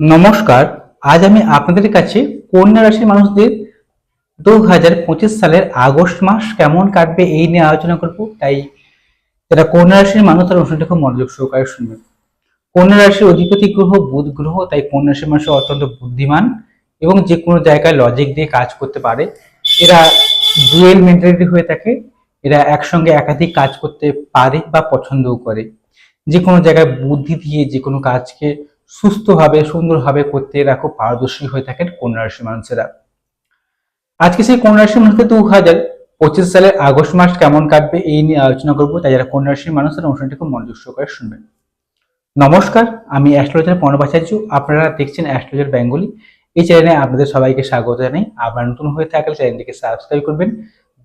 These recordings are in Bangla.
নমস্কার, আজ আমি আপনাদের কাছে কন্যা রাশির মানুষদের দু হাজার পঁচিশ সালের আগস্ট মাস কেমন কাটবে এই নিয়ে আলোচনা করব। তাই যারা কন্যা রাশির মানুষ, তার অনুষ্ঠানটা খুব মনোযোগ সহকারে শুনবেন। কন্যা রাশির অধিপতি গ্রহ, বুধ গ্রহ, তাই কন্যা রাশির মানুষ অত্যন্ত বুদ্ধিমান এবং যে কোনো জায়গায় লজিক দিয়ে কাজ করতে পারে। এরা ডুয়েল মেন্টালিটি হয়ে থাকে, এরা একসঙ্গে একাধিক কাজ করতে পারে বা পছন্দও করে। যে কোনো জায়গায় বুদ্ধি দিয়ে যে কোনো কাজকে সুস্থভাবে, সুন্দরভাবে করতে এরা খুব পারদর্শী হয়ে থাকেন কন্যা রাশির মানুষেরা। আজকে সেই কন্যা রাশির মানুষদের দু হাজার পঁচিশ সালের আগস্ট মাস কেমন কাটবে এই নিয়ে আলোচনা করব, তাই যারা কন্যা রাশির মানুষেরা অনুষ্ঠানটি খুব মনোযোগ সহকারে শুনবেন। নমস্কার, আমি অ্যাস্ট্রোলজার প্রণবাচার্য আপনারা দেখছেন অ্যাস্ট্রোলজার বেঙ্গলি। এই চ্যানেলে আপনাদের সবাইকে স্বাগত জানাই। আপনারা নতুন হয়ে থাকলে চ্যানেলটিকে সাবস্ক্রাইব করবেন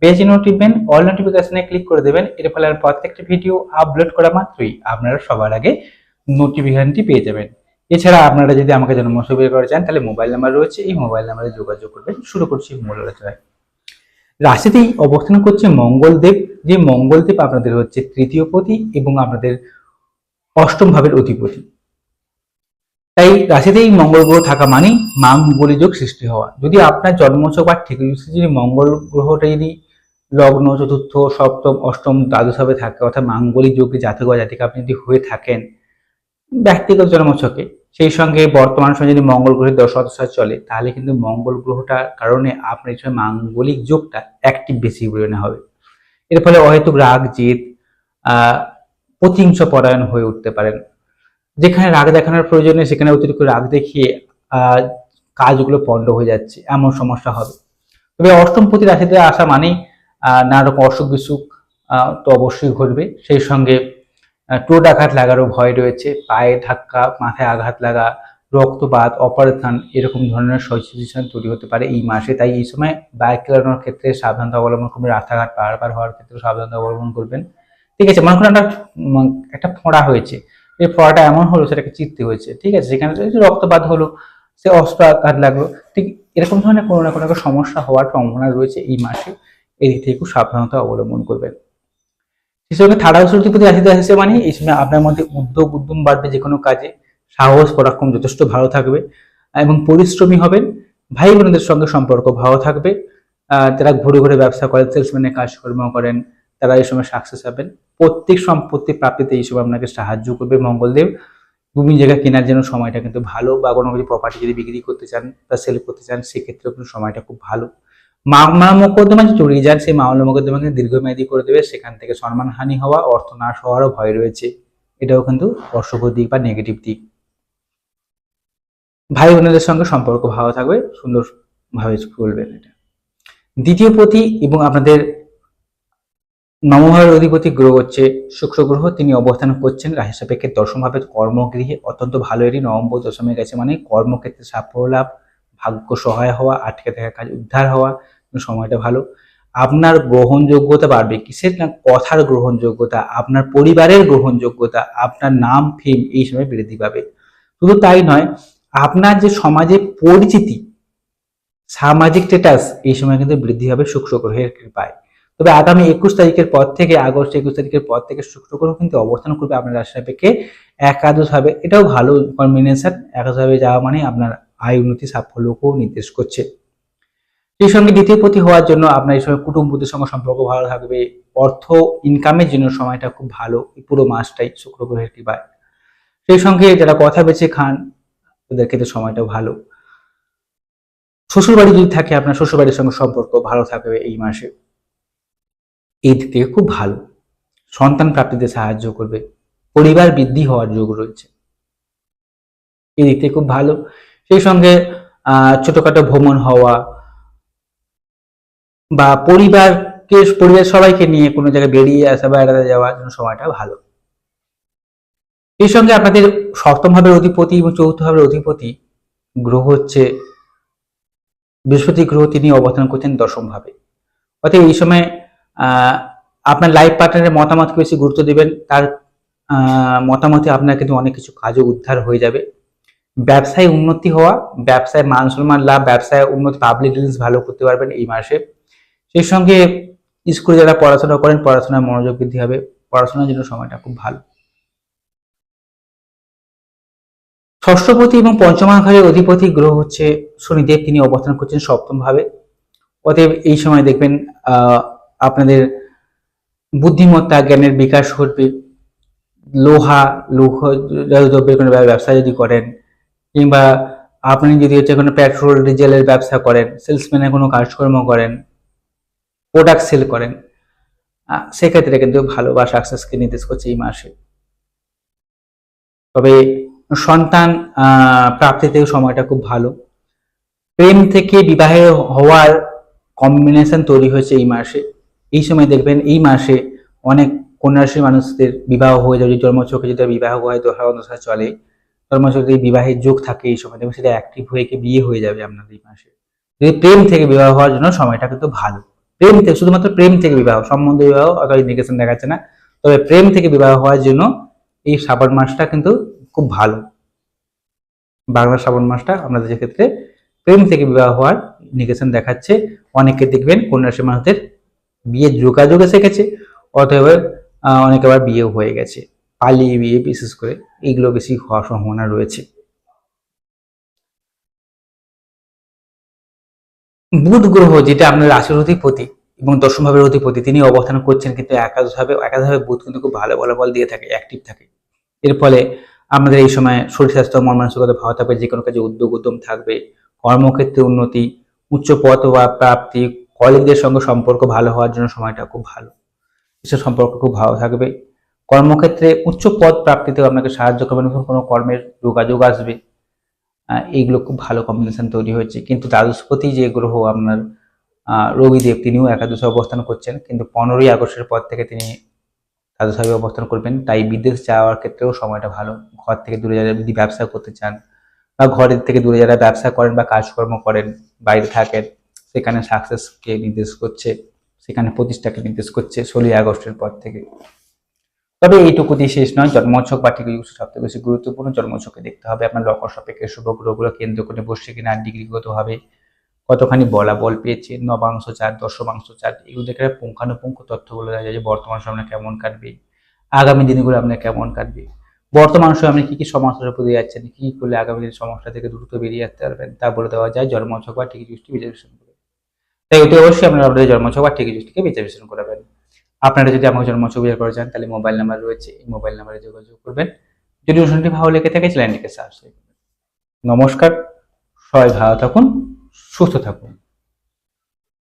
বেজ নোটিফিকেশন অল নোটিফিকেশনে ক্লিক করে দেবেন, এর ফলে প্রত্যেকটা ভিডিও আপলোড করা মাত্রই আপনারা সবার আগে নোটিফিকেশনটি পেয়ে যাবেন। এছাড়া আপনারা যদি আমাকে জন্মশ বের করে চান তাহলে মোবাইল নাম্বার রয়েছে। এই মোবাইল নাম্বারে যোগাযোগ করবেন। শুরু করছি মূল আলোচনায়। রাশিতেই অবস্থান করছে মঙ্গলদেব। যে মঙ্গলদেব আপনাদের হচ্ছে তৃতীয় পতি এবং আপনাদের অষ্টম ভাবের অধিপতি। তাই রাশিতেই মঙ্গল গ্রহ থাকা মানেই মাঙ্গলী যোগ সৃষ্টি হওয়া। যদি আপনার জন্মছক বা ঠিক যদি মঙ্গল গ্রহটা যদি লগ্ন, চতুর্থ, সপ্তম, অষ্টম দ্বাদশ ভাবে থাকে, অর্থাৎ মাঙ্গলিক যোগে জাতক বা জাতিকা আপনি যদি হয়ে থাকেন, ব্যক্তিগত জন্মছকে সেই সঙ্গে বর্তমান সময় যদি মঙ্গল গ্রহের দশ দশা চলে, তাহলে কিন্তু মঙ্গল গ্রহটার কারণে আপনার সময় মাঙ্গলিক যোগটা অ্যাক্টিভ বেশি পরিমাণে হবে। এর ফলে অহেতুক রাগ আহ প্রতিহিংস পরায়ণ হয়ে উঠতে পারেন। যেখানে রাগ দেখানোর প্রয়োজন সেখানে অতিরিক্ত রাগ দেখিয়ে কাজগুলো পণ্ড হয়ে যাচ্ছে, এমন সমস্যা হবে। তবে অষ্টম প্রতি রাশিতে আসা আহ, নানা রকম অসুখ বিসুখ তো অবশ্যই ঘটবে। সেই সঙ্গে টোট আঘাত লাগারও ভয় রয়েছে, পায়ে ধাক্কা, মাথায় আঘাত লাগা, রক্তপাত, অপারেশন এরকম ধরনের সিচুয়েশন তৈরি হতে পারে এই মাসে। তাই এই সময় বাইক চালানোর ক্ষেত্রে সাবধানতা অবলম্বন করবেন, রাস্তাঘাট পারাপার হওয়ার ক্ষেত্রে সাবধানতা অবলম্বন করবেন। ঠিক আছে, মনে করেন একটা একটা ফোঁড়া হয়েছে। এই ফোঁড়াটা এমন হলো সেটাকে চিনতে হয়েছে। ঠিক আছে, সেখানে রক্তপাত হলো, সে অস্ত্র আঘাত লাগল, ঠিক এরকম ধরনের কোনো না কোনো সমস্যা হওয়ার সম্ভাবনা রয়েছে এই মাসে। এদিক দিক থেকে সাবধানতা অবলম্বন করবেন। হিসেবে থার্ড হাউস অধিপতি রাশিতে আসছে মানে এই সময় আপনার মধ্যে উদ্যোগ, উদ্যম বাড়বে যে কোনো কাজে। সাহস, পরাক্রম যথেষ্ট ভালো থাকবে এবং পরিশ্রমী হবেন। ভাই বোনদের সঙ্গে সম্পর্ক ভালো থাকবে। যারা ঘুরে ঘুরে ব্যবসা করেন সেলসম্যানের কাজকর্ম করেন, তারা এই সময় সাকসেস হবেন প্রত্যেক সম্পত্তি প্রাপ্তিতে এই সময় আপনাকে সাহায্য করবে মঙ্গলদেব। ভূমি জায়গা কেনার জন্য সময়টা কিন্তু ভালো। বা কোনো প্রপার্টি যদি বিক্রি করতে চান বা সেল করতে চান সেক্ষেত্রে আপনার সময়টা খুব ভালো। মামলা মোকদ্দমা যে জড়িয়ে যান সেই মামলা মোকদ্দমাকে দীর্ঘমেয়াদী করে দেবে। সেখান থেকে সম্মানহানি হওয়া, অর্থ নাশ হওয়ারও ভয় রয়েছে। এটাও কিন্তু অশুভ দিক বা নেগেটিভ দিক। ভাই বোনেদের সঙ্গে সম্পর্ক ভালো থাকবে, সুন্দরভাবে চলবেন এটা। দ্বিতীয় পতি এবং আপনাদের নবভাবের অধিপতি গ্রহ হচ্ছে শুক্র গ্রহ। তিনি অবস্থান করছেন রাশি সাপেক্ষে দশম ভাবে কর্মগৃহে। অত্যন্ত ভালো এটি নবম্বর দশমে গেছে মানে কর্মক্ষেত্রে সাফল্য লাভ। ভাগ্য সহায় হওয়া, আটকে থাকা কাজ উদ্ধার হওয়া, সময়টা ভালো। আপনার গ্রহণযোগ্যতা বাড়বে। কিসের না, কথার গ্রহণযোগ্যতা, আপনার পরিবারের গ্রহণযোগ্যতা, আপনার নাম ফেম এই সময় বৃদ্ধি পাবে। শুধু তাই নয়, আপনার যে সমাজে পরিচিতি, সামাজিক স্ট্যাটাস এই সময় কিন্তু বৃদ্ধি হবে শুক্র গ্রহের কৃপায়। তবে আগামী একুশ তারিখের পর থেকে, আগস্ট একুশ তারিখের পর থেকে শুক্র গ্রহ কিন্তু অবস্থান করবে আপনার রাশি সাপেক্ষে। একাদশ হবে, এটাও ভালো কম্বিনেশন একাদশ হবে যাওয়া মানে আপনার আয় উন্নতি, সাফল্যকেও নির্দেশ করছে। সেই সঙ্গে দ্বিতীয় পতি হওয়ার জন্য আপনার এই সময় কুটুম্বদের সঙ্গে সম্পর্ক ভালো থাকবে। অর্থ ইনকামের জন্য সময়টা খুব ভালো। পুরো মাসটাই শুক্র গ্রহের কৃপায়। সেই সঙ্গে যারা কথা বেছে খান, তাদের ক্ষেত্রে সময়টা ভালো। শ্বশুরবাড়ি যদি থাকে, আপনার শ্বশুরবাড়ির সঙ্গে সম্পর্ক ভালো থাকবে এই মাসে। এই দিক থেকে খুব ভালো। সন্তান প্রাপ্তিতে সাহায্য করবে। পরিবার বৃদ্ধি হওয়ার যোগ রয়েছে। এই দিক থেকে খুব ভালো। সেই সঙ্গে ছোটখাটো ভ্রমণ হওয়া বা পরিবারকে পরিবার সবাইকে নিয়ে কোনো জায়গায় বেরিয়ে আসা বা এড়াতে যাওয়ার জন্য সময়টা ভালো। এই সঙ্গে আপনাদের সপ্তম ভাবের অধিপতি এবং চতুর্থ ভাবের অধিপতি গ্রহ হচ্ছে, বৃহস্পতি গ্রহ তিনি অবস্থান করছেন দশম ভাবে। অর্থাৎ এই সময় আপনার লাইফ পার্টনারের মতামতকে বেশি গুরুত্ব দিবেন। তার মতামতে আপনার কিন্তু অনেক কিছু কাজও উদ্ধার হয়ে যাবে। ব্যবসায় উন্নতি হওয়া, ব্যবসায় মান সম্মান লাভ, ব্যবসায় উন্নতি পাবলিক রিলিজ ভালো করতে পারবেন এই মাসে। সেই সঙ্গে স্কুলে যারা পড়াশোনা করেন, পড়াশোনায় মনোযোগ বৃদ্ধি হবে। পড়াশোনার জন্য সময়টা খুব ভালো। ষষ্ঠপতি এবং পঞ্চমা ঘরের অধিপতি গ্রহ হচ্ছে শনিদেব। তিনি অবস্থান করছেন সপ্তম ভাবে অতএব এই সময় দেখবেন আপনাদের বুদ্ধিমত্তা, জ্ঞানের বিকাশ ঘটবে। লোহা, লৌহ দ্রব্যের কোনো ব্যবসা যদি করেন কিংবা আপনি যদি হচ্ছে কোনো পেট্রোল ডিজেলের ব্যবসা করেন সেলসম্যানের কোনো কাজকর্ম করেন প্রোডাক্ট সেল করেন সেক্ষেত্রে কিন্তু ভালো বা সাকসেসকে নির্দেশ করছে এই মাসে। তবে সন্তান প্রাপ্তিতেও সময়টা খুব ভালো। প্রেম থেকে বিবাহে হওয়ার কম্বিনেশন তৈরি হয়েছে এই মাসে। এই সময় দেখবেন এই মাসে অনেক কন্যাশ্রী মানুষদের বিবাহ হয়ে যাবে জন্মছকে যদি বিবাহ হয় দোহরা দশা চলে। জন্মছকে যদি বিবাহের যোগ থাকে এই সময় দেখবেন সেটা অ্যাক্টিভ হয়ে গিয়ে বিয়ে হয়ে যাবে আপনাদের এই মাসে। যদি প্রেম থেকে বিবাহ হওয়ার জন্য সময়টা কিন্তু ভালো। প্রেম থেকে, শুধুমাত্র প্রেম থেকে বিবাহ, সম্বন্ধ বিবাহ অথবা ইন্ডিকেশন দেখাচ্ছে না। তবে প্রেম থেকে বিবাহ হওয়ার জন্য এই শ্রাবণ মাসটা কিন্তু খুব ভালো। বাংলা শ্রাবণ মাসটা আপনাদের যে ক্ষেত্রে প্রেম থেকে বিবাহ হওয়ার ইন্ডিকেশন দেখাচ্ছে। অনেকে দেখবেন কন্যা রাশির মানুষদের বিয়ের যোগাযোগ এসে গেছে অথবা অনেকে আবার বিয়েও হয়ে গেছে। পালিয়ে বিয়ে বিশেষ করে এইগুলো বেশি হওয়ার সম্ভাবনা রয়েছে। বুধ গ্রহ যেটা আপনার রাশির অধিপতি এবং দশম ভাবের অধিপতি, তিনি অবস্থান করছেন কিন্তু একাদশ ভাবে একাদশ ভাবে বুধ কিন্তু খুব ভালো ফলাফল দিয়ে থাকে অ্যাক্টিভ থাকে। এর ফলে আমাদের এই সময় শরীর স্বাস্থ্য মন মানসিকতা ভালো থাকবে, যে কোনো কাজে উদ্যোগ, উদ্যম থাকবে, কর্মক্ষেত্রে উন্নতি, উচ্চ পদ বা প্রাপ্তি কলিগদের সঙ্গে সম্পর্ক ভালো হওয়ার জন্য সময়টা খুব ভালো। এসব সম্পর্ক খুব ভালো থাকবে। কর্মক্ষেত্রে উচ্চ পদ প্রাপ্তিতেও আপনাকে সাহায্য করবে। কোনো কর্মের যোগাযোগ আসবে। এইগুলো খুব ভালো কম্বিনেশন তৈরি হয়েছে। কিন্তু দ্বাদশপতি যে গ্রহ আপনার রবিদেব, তিনিও একাদশে অবস্থান করছেন। কিন্তু পনেরোই আগস্টের পর থেকে তিনি দ্বাদশভাবে অবস্থান করবেন। তাই বিদেশ যাওয়ার ক্ষেত্রেও সময়টা ভালো। ঘর থেকে দূরে যারা যদি ব্যবসা করতে চান বা ঘরের থেকে দূরে যারা ব্যবসা করেন বা কাজকর্ম করেন বাইরে থাকেন, সেখানে সাকসেসকে নির্দেশ করছে, সেখানে প্রতিষ্ঠাকে নির্দেশ করছে ষোলোই আগস্টের পর থেকে। তবে এইটুকু দিয়ে শেষ নয় জন্মছক বা সবথেকে বেশি গুরুত্বপূর্ণ জন্মছকে দেখতে হবে। আপনার লকর সাপেক্ষে শুভ গ্রহগুলো কেন্দ্র করে বসছে কিনা ডিগ্রিগত হবে, কতখানি বলা বল পেয়েছে, নবাংশ চার দশমাংশ চার এগুলো দেখে পুঙ্খানুপুঙ্খ তথ্যগুলো দেখা যায় যে বর্তমান সময় আপনার কেমন কাটবে, আগামী দিনগুলো আপনার কেমন কাটবে। বর্তমান সময়ে আপনি কী কী সমস্যার উপর যাচ্ছেন, কী করলে আগামী দিনের সমস্যা থেকে দ্রুত বেরিয়ে আসতে পারবেন, তা বলে দেওয়া যায় জন্মছক বা ঠিকই দৃষ্টি বিচারেশন করে। তাই অতি অবশ্যই আপনারা আপনাদের জন্মছক বা ঠিকই দৃষ্টিকে বিচারেশন করাবেন আপনারা যদি আমাকে জন্মছক বিচার করে যান, তাহলে মোবাইল নাম্বার রয়েছে, এই মোবাইল নাম্বারে যোগাযোগ করবেন। যদি অনুষ্ঠানটি ভালো লেগে থাকে, চ্যানেলটিকে সাবস্ক্রাইব নমস্কার, সবাই ভালো থাকুন, সুস্থ থাকুন।